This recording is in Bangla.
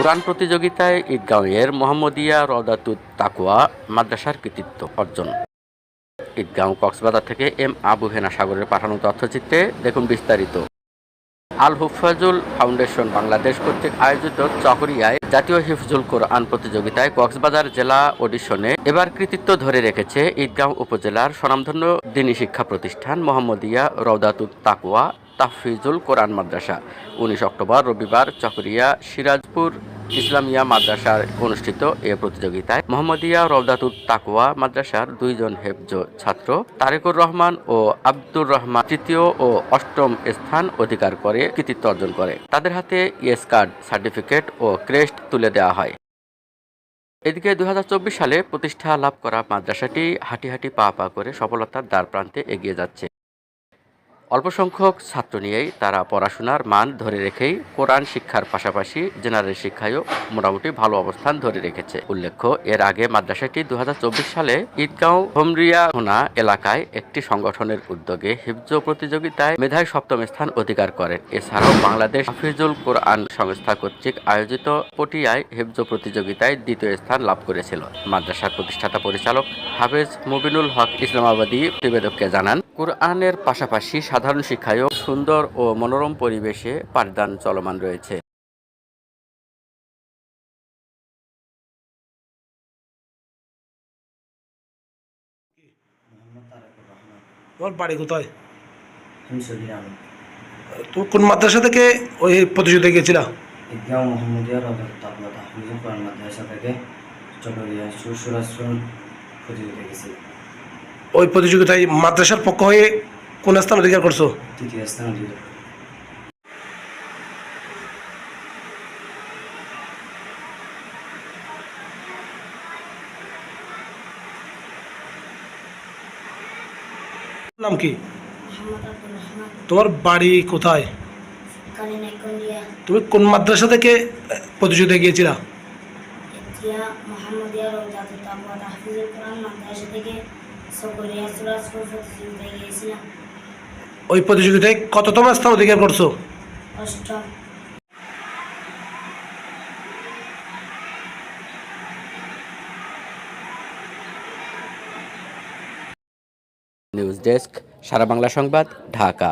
কোরআন প্রতিযোগিতায় ঈদগাঁওয়ের মোহাম্মদিয়া রদাতুত তাকুয়া মাদ্রাসার কৃতিত্ব অর্জন। ঈদগাঁও কক্সবাজার থেকে এম আবু হেনা সাগরের পাঠানো তথ্যচিত্রে দেখুন বিস্তারিত। আল হুফাজুল ফাউন্ডেশন বাংলাদেশ কর্তৃক আয়োজিত চকরিয়ায় জাতীয় হিফজুল কোরআন প্রতিযোগিতায় কক্সবাজার জেলা অডিশনে এবার কৃতিত্ব ধরে রেখেছে ঈদগাঁও উপজেলার স্বনামধন্য দিনী শিক্ষা প্রতিষ্ঠান মোহাম্মদিয়া রৌদাতুত তাকুয়া তাহফিজুল কোরআন মাদ্রাসা। উনিশ অক্টোবর রবিবার চকরিয়া সিরাজপুর ইসলামিয়া মাদ্রাসার অনুষ্ঠিত এ প্রতিযোগিতায় মোহাম্মদিয়া রওদাতুত তাকওয়া মাদ্রাসার দুইজন হেফজ ছাত্র তারেকুর রহমান ও আব্দুর রহমান তৃতীয় ও অষ্টম স্থান অধিকার করে কৃতিত্ব অর্জন করে। তাদের হাতে ইয়েস কার্ড, সার্টিফিকেট ও ক্রেস্ট তুলে দেওয়া হয়। এদিকে দুই হাজার চব্বিশ সালে প্রতিষ্ঠা লাভ করা মাদ্রাসাটি হাঁটি হাঁটি পা পা করে সফলতার দ্বার প্রান্তে এগিয়ে যাচ্ছে। অল্প সংখ্যক ছাত্র নিয়েই তারা পড়াশোনার মান ধরে রেখেই কোরআন শিক্ষার পাশাপাশি জেনারেল শিক্ষায়ও মোটামুটি ভালো অবস্থান ধরে রেখেছে। উল্লেখ্য, এর আগে মাদ্রাসাটি দু সালে ঈদগাঁও হোমরিয়াহোনা এলাকায় একটি সংগঠনের উদ্যোগে হিফজ প্রতিযোগিতায় মেধায় সপ্তম স্থান অধিকার করেন এছাড়াও বাংলাদেশ হাফিজুল কোরআন সংস্থা কর্তৃক আয়োজিত পটিয়ায় হিফজ প্রতিযোগিতায় দ্বিতীয় স্থান লাভ করেছিল। মাদ্রাসার প্রতিষ্ঠাতা পরিচালক হাফেজ মুবিনুল হক ইসলামাবাদী প্রতিবেদককে জানান, কোরআনের পাশাপাশি সাধারণ শিক্ষায়ও সুন্দর ও মনোরম পরিবেশে পাঠদান চলমান রয়েছে। তোমার বাড়ি কোথায়? কোন মাদ্রাসা থেকে ওই প্রতিযোগিতায় গিয়েছিলা? ঈদগাঁও মোহাম্মদিয়া রবাত তাবলা তাহমিজুল কোরআন মাদ্রাসা থেকে চকরিয়া সুরাশ্রম প্রতিযোগিতা গেছি ওই প্রতিযোগিতায় মাদ্রাসার পক্ষ হয়ে কোন স্থান অধিকার করছ? তৃতীয় স্থান অধিকার। নাম কি? তোমার বাড়ি কোথায়? তুমি কোন মাদ্রাসা থেকে আহ, প্রতিযোগিতায় গিয়েছিলা? এতিয়া মোহাম্মদিয়া রৌদাতুল তাকওয়া তাহফিজুল কোরআন মাদ্রাসা থেকে ওই প্রতিযোগিতায় কততম স্থান অধিকার করছ? নিউজ ডেস্ক সারা বাংলা সংবাদ ঢাকা।